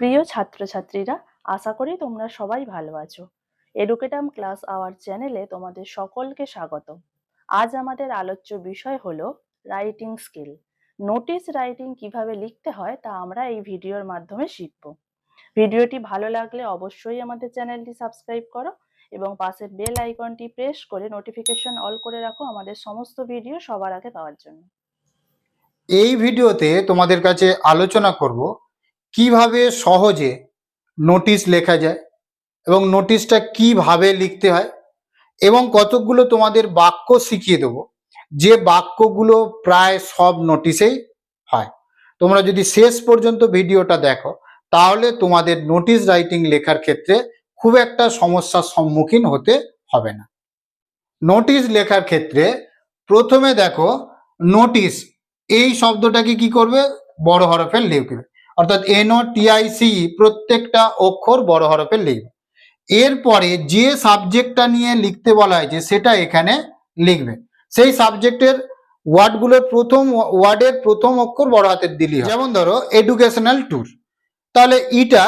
প্রিয় ছাত্রছাত্রীরা, আশা করি তোমরা সবাই ভালো আছো। এডুকেটাম ক্লাস আওয়ার চ্যানেলে তোমাদের সকলকে স্বাগত আজ আমাদের আলোচ্য বিষয় হলো রাইটিং স্কিল নোটিশ রাইটিং কীভাবে লিখতে হয় তা আমরা এই ভিডিওর মাধ্যমে শিখব। ভিডিওটি ভালো লাগলে অবশ্যই আমাদের চ্যানেলটি সাবস্ক্রাইব করো এবং পাশের বেল আইকনটি প্রেস করে নোটিফিকেশন অল করে রাখো আমাদের সমস্ত ভিডিও সবার আগে পাওয়ার জন্য। এই ভিডিওতে তোমাদের কাছে আলোচনা করব কীভাবে সহজে নোটিশ লেখা যায় এবং নোটিশটা কীভাবে লিখতে হয় এবং কতকগুলো তোমাদের বাক্য শিখিয়ে দেবো। যে বাক্যগুলো প্রায় সব নোটিশেই হয়। তোমরা যদি শেষ পর্যন্ত ভিডিওটা দেখো, তাহলে তোমাদের নোটিশ রাইটিং লেখার ক্ষেত্রে খুব একটা সমস্যার সম্মুখীন হতে হবে না। নোটিশ লেখার ক্ষেত্রে প্রথমে দেখো নোটিশ এই শব্দটাকে কি করবে? বড় হরফে লিখবে অর্থাৎ এনও টিআইসি প্রত্যেকটা অক্ষর বড় হরফে লিখবে। এরপরে যে সাবজেক্টটা নিয়ে লিখতে বলা হয়েছে সেটা এখানে লিখবে। সেই সাবজেক্টের ওয়ার্ডগুলোর প্রথম ওয়ার্ডের প্রথম অক্ষর বড় হাতের দিলি। যেমন ধরো এডুকেশনাল ট্যুর তাহলে ইটা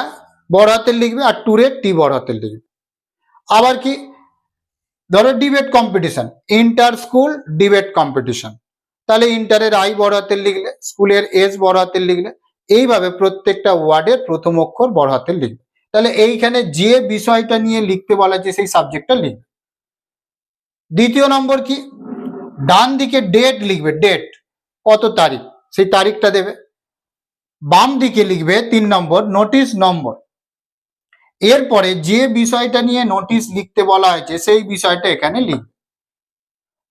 বড় হাতের লিখবে আর ট্যুরের টি বড় হাতের লিখবে। আবার কি? ধরো debate competition inter school debate competition তাহলে ইন্টারের আই বড় হাতের লিখলে স্কুলের এস বড় হাতের লিখলে এইভাবে প্রত্যেকটা ওয়ার্ডের প্রথম অক্ষর বড় হাতের লিখবে। তাহলে এইখানে যে বিষয়টা নিয়ে লিখতে বলা হয়েছে সেই সাবজেক্টটা লিখবে। দ্বিতীয় নম্বর কি? ডান দিকে ডেট লিখবে ডেট কত তারিখ? সেই তারিখটা দেবে। বাম দিকে লিখবে তিন নম্বর নোটিশ নম্বর। এরপরে যে বিষয়টা নিয়ে নোটিশ লিখতে বলা হয়েছে সেই বিষয়টা এখানে লিখবে।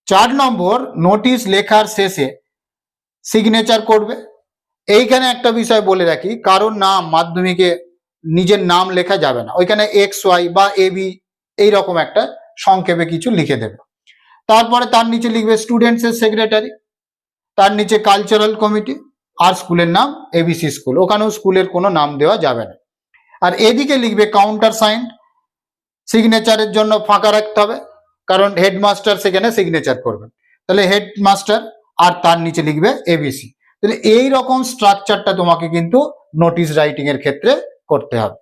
চার নম্বর নোটিশ লেখার শেষে সিগনেচার করবে। এইখানে একটা বিষয় বলে রাখি, কারোর নাম মাধ্যমিকে নিজের নাম লেখা যাবে না। ওইখানে এক্স ওয়াই বা এ বি এইরকম একটা সংক্ষেপে কিছু লিখে দেবে। তারপরে তার নিচে লিখবে স্টুডেন্টসের সেক্রেটারি তার নিচে কালচারাল কমিটি আর স্কুলের নাম এবিসি স্কুল ওখানেও স্কুলের কোনো নাম দেওয়া যাবে না। আর এদিকে লিখবে কাউন্টার সাইন সিগনেচারের জন্য ফাঁকা রাখতে হবে, কারণ হেডমাস্টার সেখানে সিগনেচার করবেন তাহলে হেডমাস্টার আর তার নিচে লিখবে এবিসি তাহলে এই রকম স্ট্রাকচারটা তোমাকে কিন্তু নোটিশ রাইটিং এর ক্ষেত্রে করতে হবে।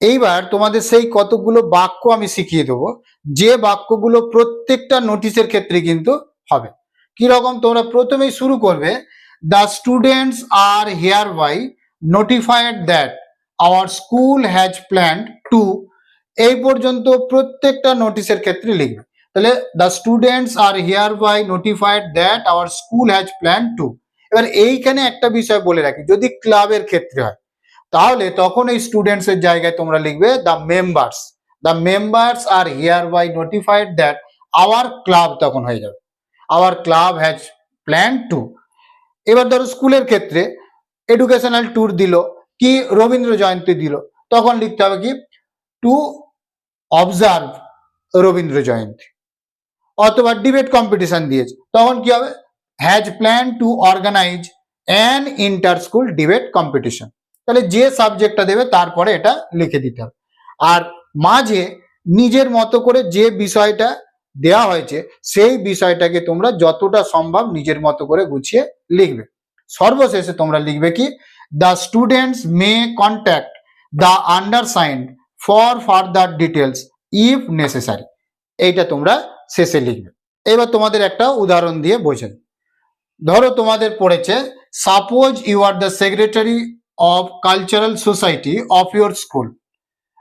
এইবার তোমাদের সেই কতগুলো বাক্য আমি শিখিয়ে দেবো, যে বাক্যগুলো প্রত্যেকটা নোটিশের ক্ষেত্রে কিন্তু হবে। রকম তোমরা প্রথমেই শুরু করবে the students are hereby notified that our school has planned to এই পর্যন্ত প্রত্যেকটা নোটিশের ক্ষেত্রে লিখবে। তাহলে the students are hereby notified that our school has plan to এবার এইখানে একটা বিষয় বলে রাখি, যদি ক্লাবের ক্ষেত্রে হয়, তাহলে তখন এই স্টুডেন্টস এর জায়গায় তোমরা লিখবে the members the members are hereby notified that our club তখন হয়ে যাবে। Our club has plan to এবার ধরো স্কুলের ক্ষেত্রে এডুকেশনাল ট্যুর দিল, কি রবীন্দ্র জয়ন্তী দিল, তখন লিখতে হবে কি? To observe Rabindra Jayanti. অথবা ডিবেট কম্পিটিশন দিয়েছে, তখন কি হবে? Has plan to organise an inter school debate competition তাহলে যে সাবজেক্টটা দেবে, তারপরে এটা লিখে দিতে হবে। আর মাঝে নিজের মতো করে যে বিষয়টা দেওয়া হয়েছে, সেই বিষয়টাকে তোমরা যতটা সম্ভব নিজের মতো করে গুছিয়ে লিখবে। সর্বশেষে তোমরা লিখবে কি the students may contact the undersigned for further details if necessary এইটা তোমরা শেষে লিখবে। এবার তোমাদের একটা উদাহরণ দিয়ে বোঝেন ধরো তোমাদের পড়েছে suppose you are the secretary of cultural society of your school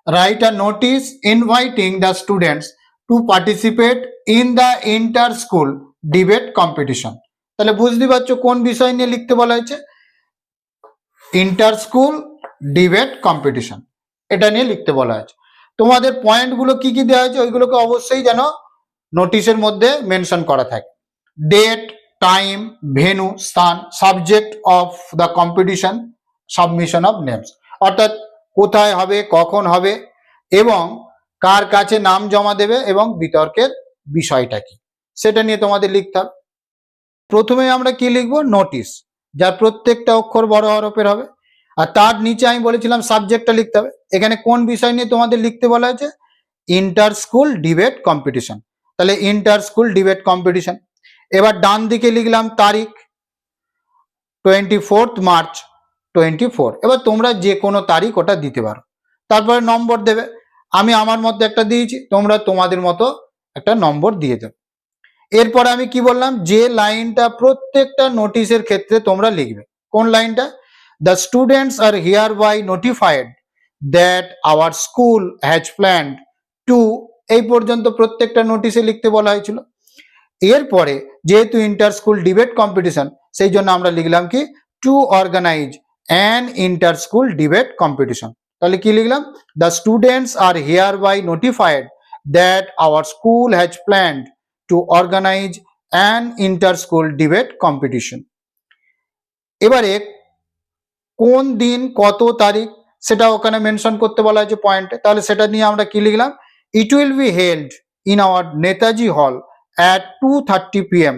write a notice inviting the students to participate in the inter school debate competition তাহলে বুঝতে পারছ কোন বিষয় নিয়ে লিখতে বলা হয়েছে? ইন্টার স্কুল ডিবেট কম্পিটিশন এটা নিয়ে লিখতে বলা হয়েছে। তোমাদের পয়েন্টগুলো কি কি দেওয়া হয়েছে? ওইগুলোকে অবশ্যই যেন নোটিশের মধ্যে মেনশন করা থাকে। ডেট টাইম ভেনু স্থান subject of the competition submission of names অর্থাৎ কোথায় হবে, কখন হবে, এবং কার কাছে নাম জমা দেবে এবং বিতর্কের বিষয়টা কি। সেটা নিয়ে তোমাদের লিখতে হবে। প্রথমে আমরা কি লিখব? নোটিশ যার প্রত্যেকটা অক্ষর বড় হরফের হবে। আর তার নিচে আমি বলেছিলাম সাবজেক্টটা লিখতে হবে। এখানে কোন বিষয় নিয়ে তোমাদের লিখতে বলা হয়েছে? ইন্টার স্কুল ডিবেট কম্পিটিশন তাহলে ইন্টার স্কুল ডিবেট কম্পিটিশন এবার ডান দিকে লিখলাম তারিখ twenty fourth March twenty four এবার তোমরা যে কোনো তারিখ ওটা দিতে পারো। তারপরে নম্বর দেবে। আমি আমার মধ্যে একটা দিয়েছি, তোমরা তোমাদের মতো একটা নম্বর দিয়ে দেবে এরপরে আমি কি বললাম? যে লাইনটা প্রত্যেকটা নোটিশের ক্ষেত্রে তোমরা লিখবে। কোন লাইনটা? The students are hereby notified that our school has planned to এই পর্যন্ত প্রত্যেকটা নোটিশে লিখতে বলা হয়েছিল। এরপরে যেহেতু ইন্টার স্কুল ডিবেট কম্পিটিশন সেই জন্য আমরা লিখলাম কি? To organise an inter school debate competition তাহলে কি লিখলাম? The students are hereby notified that our school has planned to organise an inter school debate competition এবারে কোন দিন, কত তারিখ, সেটা ওখানে মেনশন করতে বলা হয়েছে পয়েন্টে তাহলে সেটা নিয়ে আমরা কি লিখলাম? It will be held in our Netaji hall at 2:30 p.m.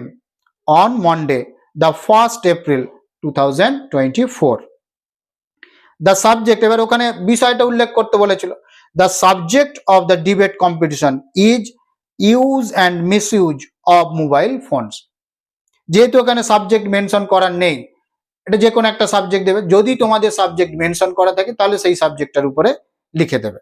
on Monday, the 1st April 2024. The subject এবার ওখানে বিষয়টা উল্লেখ করতে বলেছিল the subject of the debate competition is use and misuse of mobile phones যেহেতু ওখানে সাবজেক্ট মেনশন করার নেই এটা যে কোনো একটা সাবজেক্ট দেবে যদি তোমাদের সাবজেক্ট মেনশন করা থাকে তাহলে সেই সাবজেক্টটার উপরে লিখে দেবে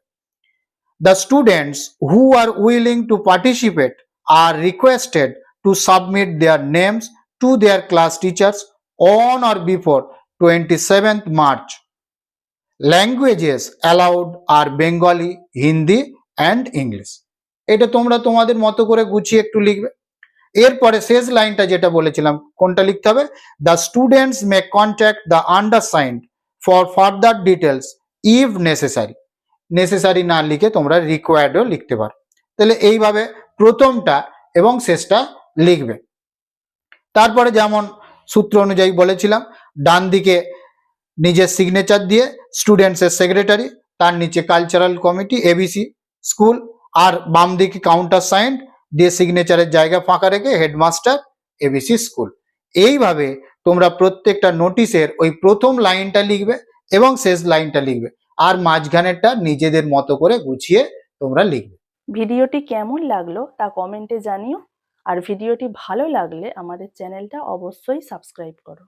the students who are willing to participate are requested to submit their names to their class teachers on or before 27th March. Languages allowed are Bengali, Hindi and English. এটা তোমরা তোমাদের মতো করে গুছিয়ে একটু লিখবে এরপরে শেষ লাইনটা যেটা বলেছিলাম কোনটা লিখতে হবে the students may contact the undersigned for further details if necessary necessary না লিখে তোমরা রিকোয়ার্ডও লিখতে পারো তাহলে এইভাবে প্রথমটা এবং শেষটা লিখবে। তারপরে যেমন সূত্র অনুযায়ী বলেছিলাম, ডান দিকে নিজের সিগনেচার দিয়ে স্টুডেন্টসের সেক্রেটারি তার নিচে কালচারাল কমিটি এবিসি স্কুল আর বাম দিকে কাউন্টার সাইন দিয়ে সিগনেচারের জায়গা ফাঁকা রেখে হেডমাস্টার এবিসি স্কুল এইভাবে তোমরা প্রত্যেকটা নোটিশের ওই প্রথম লাইনটা লিখবে এবং শেষ লাইনটা লিখবে। আর মাঝখানেরটা নিজেদের মতো করে গুছিয়ে তোমরা লিখবে। ভিডিওটি কেমন লাগল তা কমেন্টে জানিও। আর ভিডিওটি ভালো লাগলে আমাদের চ্যানেলটা অবশ্যই সাবস্ক্রাইব করো।